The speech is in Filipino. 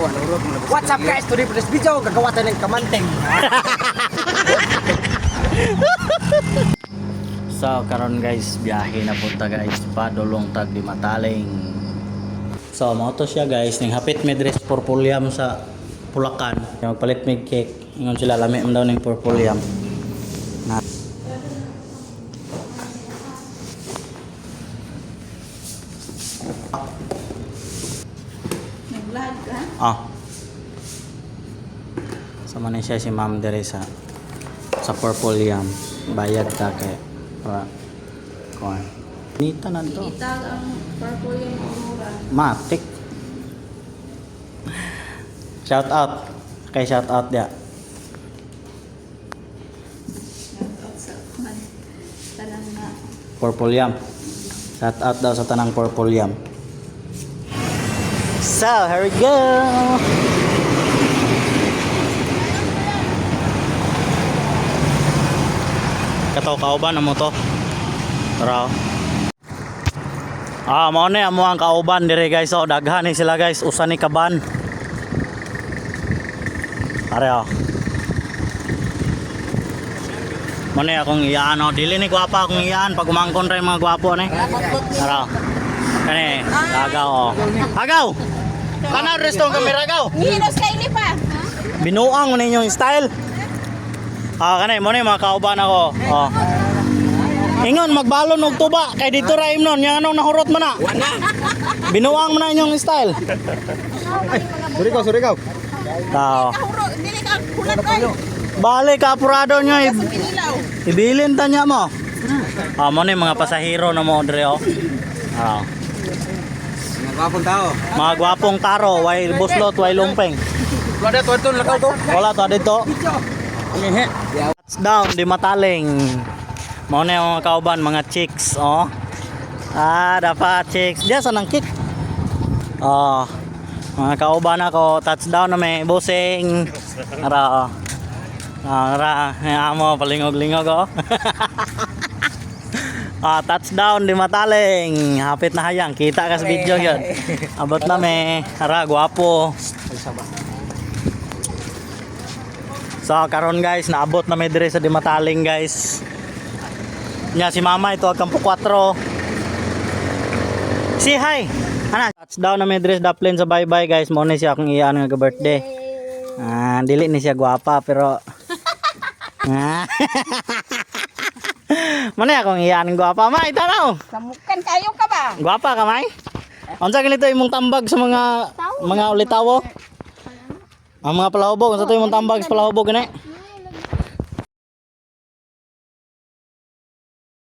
What's up guys? Today for this video, gagawa tayo ng kamanteng. So karon guys, biyahe na punta guys, padulong tag di mataling. So mao to siya guys, ning hapit may dress purpulyam sa Pulakan. Magpalit mig cake, ingon sila lami daw ning purpulyam. Na Ah. Sama na siya si Ma'am dire sa Purple Yam. Bayad ta kay para kuan. Nita na to. Itag ang purple aurora. Matik. Shout out. Kay shout out dia. Nag-out sa man. Tanang na. Purple Yam. Shout out daw sa tanang Purple Yam. So, here we go. Kataw kauban na mo to. Tara. oh. Ah, mao ni amo ang kauban dire guys. Oh, daghan ni sila guys. Usa ni kaban. Are oh. Mo ni akong iyaan oh. Dili ni gwapa akong iyaan pag umangkon ra mga gwapo ni. Tara. oh. Kani, agaw oh. Agaw. Kana resto ang kamera agaw. Hinos ka ini pa. Binuang ninyo yung style. Ah, kanay mo ni mga kauban ako. Oh. Ingon magbalon og tuba kay dito ra imnon yang anong nahurot mo na. Binuang mo na inyong style. Sorry ka, sorry ka. Tao. Dili ka ko. Balik ka apurado nyo. Ibilin ta niya mo. Ah, mo ni mga pasahero na mo dre oh. Ah. Mga kapong tao. Mga gwapong taro, way buslot, way lumpeng. Wala to, ito, lakaw to. Wala to dito. Touchdown di mataling. Mao na yung mga kauban, mga chicks, oh. Ah, dapat chicks. Diya sa nang kick. Oh. Mga kauban ako, touchdown na may busing. Ara, oh. Ah, ara, nga mo palingog-lingog oh. ah, touchdown di mataling. Hapit na hayang, kita ka sa video yun. Abot na may, ara, gwapo. So karon guys, naabot na may dire sa Dimataling guys. Nya si Mama ito kampo 4. Si hi. Ana, touchdown na may dire sa Daplin sa bye-bye guys. Mo ni siya akong iyan nga birthday. Ah, dili ni siya gwapa pero Ah. Mano akong iyan gwapa ma itanaw. Samukan kayo ka ba? Gwapa ka may? Unsa ganito imong tambag sa mga mga ulitawo? Ang mga palahubog, unsa to imong tambag sa palahubog gani?